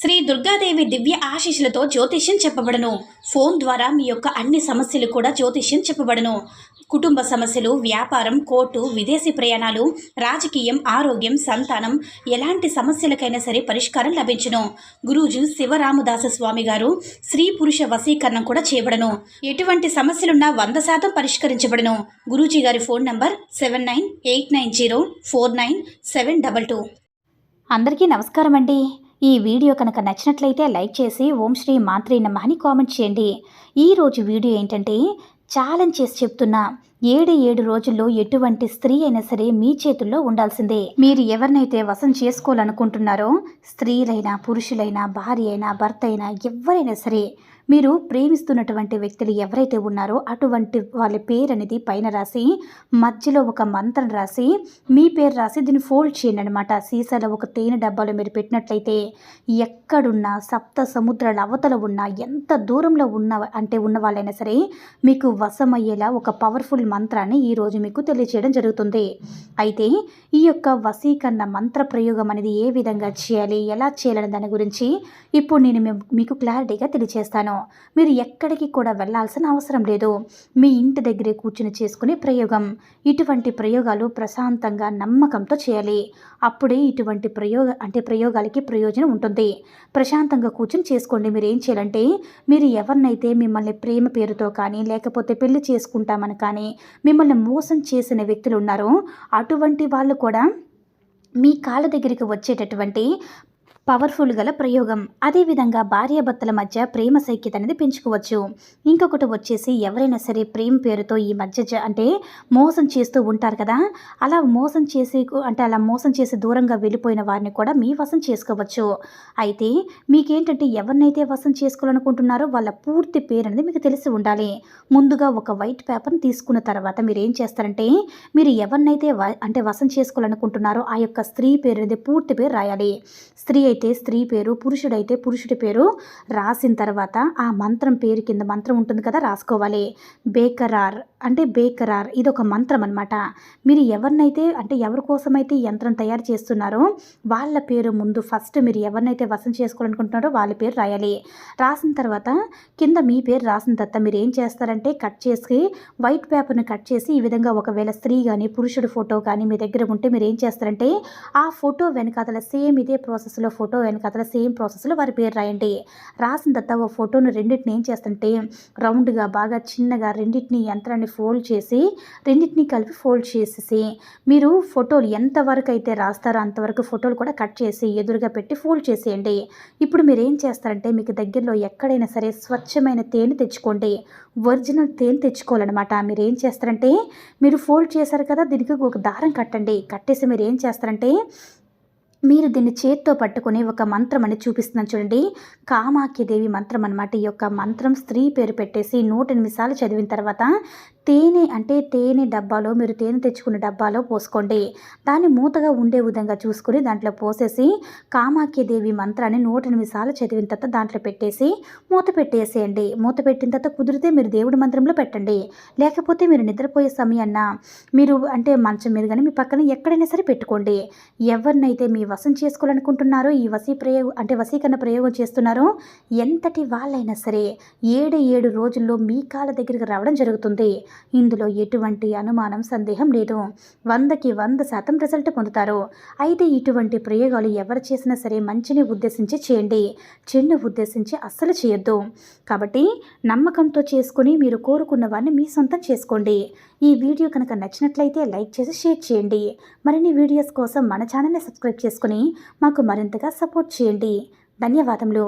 శ్రీ దుర్గాదేవి దివ్య ఆశీస్సులతో జ్యోతిష్యం చెప్పబడను. ఫోన్ ద్వారా మీ యొక్క అన్ని సమస్యలు కూడా జ్యోతిష్యం చెప్పబడను. కుటుంబ సమస్యలు వ్యాపారం కోర్టు విదేశీ ప్రయాణాలు రాజకీయం ఆరోగ్యం సంతానం ఎలాంటి సమస్యలకైనా సరే పరిష్కారం లభించును. గురూజు శివరామదాస స్వామి గారు స్త్రీ పురుష వశీకరణం కూడా చేయబడను. ఎటువంటి సమస్యలున్నా వంద శాతం పరిష్కరించబడను. గురూజీ గారి phone number seven nine eight nine zero four nine seven double two. అందరికీ నమస్కారం అండి ఈ వీడియో కనుక నచ్చినట్లయితే లైక్ చేసి ఓం శ్రీ మాత్రే నమ్మని అని కామెంట్ చేయండి. ఈరోజు వీడియో ఏంటంటే ఛాలెంజ్ చేసి చెప్తున్నా. ఏడు ఏడు రోజుల్లో ఎటువంటి స్త్రీ అయినా సరే మీ చేతుల్లో ఉండాల్సిందే. మీరు ఎవరినైతే వశం చేసుకోవాలనుకుంటున్నారో స్త్రీలైనా పురుషులైనా భార్య అయినా భర్త అయినా ఎవరైనా సరే మీరు ప్రేమిస్తున్నటువంటి వ్యక్తులు ఎవరైతే ఉన్నారో అటువంటి వాళ్ళ పేరు అనేది పైన రాసి మధ్యలో ఒక మంత్రం రాసి మీ పేరు రాసి దీన్ని ఫోల్డ్ చేయండి అనమాట సీసాలో ఒక తేనె డబ్బాలో మీరు పెట్టినట్లయితే ఎక్కడున్నా సప్త సముద్రాల అవతల ఉన్న ఎంత దూరంలో ఉన్న అంటే ఉన్న వాళ్ళైనా సరే మీకు వశమయ్యేలా ఒక పవర్ఫుల్ మంత్రాన్ని ఈరోజు మీకు తెలియచేయడం జరుగుతుంది. అయితే ఈ యొక్క వశీకరణ మంత్ర ప్రయోగం అనేది ఏ విధంగా చేయాలి ఎలా చేయాలనే దాని గురించి ఇప్పుడు నేను మీకు క్లారిటీగా తెలియజేస్తాను మీరు ఎక్కడికి కూడా వెళ్ళాల్సిన అవసరం లేదు. మీ ఇంటి దగ్గరే కూర్చుని చేసుకునే ప్రయోగం. ఇటువంటి ప్రయోగాలు ప్రశాంతంగా నమ్మకంతో చేయాలి. అప్పుడే ఇటువంటి ప్రయోగ అంటే ప్రయోగాలకి ప్రయోజనం ఉంటుంది. ప్రశాంతంగా కూర్చుని చేసుకోండి. మీరు ఏం చేయాలంటే మీరు ఎవరినైతే మిమ్మల్ని ప్రేమ పేరుతో కానీ లేకపోతే పెళ్ళి చేసుకుంటామని కానీ మిమ్మల్ని మోసం చేసిన వ్యక్తులు ఉన్నారో అటువంటి వాళ్ళు కూడా మీ కాళ్ళ దగ్గరికి వచ్చేటటువంటి పవర్ఫుల్ గల ప్రయోగం. అదేవిధంగా భార్యాభర్తల మధ్య ప్రేమ సైక్యత అనేది పెంచుకోవచ్చు. ఇంకొకటి వచ్చేసి ఎవరైనా సరే ప్రేమ పేరుతో ఈ మధ్య అంటే మోసం చేస్తూ ఉంటారు కదా అలా మోసం చేసి అంటే అలా మోసం చేసి దూరంగా వెళ్ళిపోయిన వారిని కూడా మీ వశం చేసుకోవచ్చు. అయితే మీకేంటంటే ఎవరినైతే వశం చేసుకోవాలనుకుంటున్నారో వాళ్ళ పూర్తి పేరు అనేది మీకు తెలిసి ఉండాలి. ముందుగా ఒక వైట్ పేపర్ని తీసుకున్న తర్వాత మీరు ఏం చేస్తారంటే మీరు ఎవరినైతే అంటే వశం చేసుకోవాలనుకుంటున్నారో ఆ యొక్క స్త్రీ పేరు అనేది పూర్తి పేరు రాయాలి. స్త్రీ అయితే స్త్రీ పేరు పురుషుడైతే పురుషుడి పేరు రాసిన తర్వాత ఆ మంత్రం పేరు కింద మంత్రం ఉంటుంది కదా రాసుకోవాలి. బేకరార్ అంటే బేకరార్ ఇది ఒక మంత్రం అనమాట మీరు ఎవరినైతే అంటే ఎవరి కోసమైతే యంత్రం తయారు చేస్తున్నారో వాళ్ళ పేరు ముందు ఫస్ట్ మీరు ఎవరినైతే వసం చేసుకోవాలనుకుంటున్నారో వాళ్ళ పేరు రాయాలి. రాసిన తర్వాత కింద మీ పేరు రాసిన తర్వాత మీరు ఏం చేస్తారంటే కట్ చేసి వైట్ పేపర్ని కట్ చేసి ఈ విధంగా ఒకవేళ స్త్రీ కానీ పురుషుడు ఫోటో కానీ మీ దగ్గర ఉంటే మీరు ఏం చేస్తారంటే ఆ ఫోటో వెనకాతల సేమ్ ఇదే ప్రాసెస్లో ఫోటో ఫోటో వెనకాతల సేమ్ ప్రాసెస్లో వారి పేరు రాయండి. రాసిన తర్వాత ఓ ఫోటోను రెండింటిని ఏం చేస్తుంటే రౌండ్గా బాగా చిన్నగా రెండింటిని యంత్రాన్ని ఫోల్డ్ చేసి రెండింటిని కలిపి ఫోల్డ్ చేసేసి మీరు ఫోటోలు ఎంతవరకు అయితే రాస్తారో అంతవరకు ఫోటోలు కూడా కట్ చేసి ఎదురుగా పెట్టి ఫోల్డ్ చేసేయండి. ఇప్పుడు మీరు ఏం చేస్తారంటే మీకు దగ్గరలో ఎక్కడైనా సరే స్వచ్ఛమైన తేనె తెచ్చుకోండి. ఒరిజినల్ తేనె తెచ్చుకోవాలన్నమాట. మీరు ఏం చేస్తారంటే మీరు ఫోల్డ్ చేశారు కదా దీనికి ఒక దారం కట్టండి. కట్టేసి మీరు ఏం చేస్తారంటే మీరు దీన్ని చేత్తో పట్టుకుని ఒక మంత్రం అని చూపిస్తున్నాను చూడండి. కామాఖ్యదేవి మంత్రం అనమాట ఈ యొక్క మంత్రం స్త్రీ పేరు పెట్టేసి నూట ఎనిమిది సార్లు చదివిన తర్వాత తేనె అంటే తేనె డబ్బాలో మీరు తేనె తెచ్చుకున్న డబ్బాలో పోసుకోండి. దాన్ని మూతగా ఉండే విధంగా చూసుకుని దాంట్లో పోసేసి కామాఖ్యదేవి మంత్రాన్ని నూట ఎనిమిది సార్లు చదివిన తర్వాత దాంట్లో పెట్టేసి మూత పెట్టేసేయండి. మూత పెట్టిన తర్వాత కుదిరితే మీరు దేవుడి మంత్రంలో పెట్టండి. లేకపోతే మీరు నిద్రపోయే సమయాన్న మీరు అంటే మంచం మీద కానీ మీ పక్కన ఎక్కడైనా సరే పెట్టుకోండి. ఎవరినైతే మీ వశం చేసుకోవాలనుకుంటున్నారో ఈ వసీ ప్రయోగం అంటే వసీకరణ ప్రయోగం చేస్తున్నారో ఎంతటి వాళ్ళైనా సరే ఏడు ఏడు రోజుల్లో మీ కాళ్ళ దగ్గరికి రావడం జరుగుతుంది. ఇందులో ఎటువంటి అనుమానం సందేహం లేదు. వందకి వంద శాతం రిజల్ట్ పొందుతారు. అయితే ఇటువంటి ప్రయోగాలు ఎవరు చేసినా సరే మంచిని ఉద్దేశించి చేయండి. చెడుని ఉద్దేశించి అస్సలు చేయొద్దు. కాబట్టి నమ్మకంతో చేసుకుని మీరు కోరుకున్న వారిని మీ సొంతం చేసుకోండి. ఈ వీడియో కనుక నచ్చినట్లయితే లైక్ చేసి షేర్ చేయండి. మరిన్ని వీడియోస్ కోసం మన ఛానల్ని సబ్స్క్రైబ్ చేసుకుని మాకు మరింతగా సపోర్ట్ చేయండి. ధన్యవాదములు.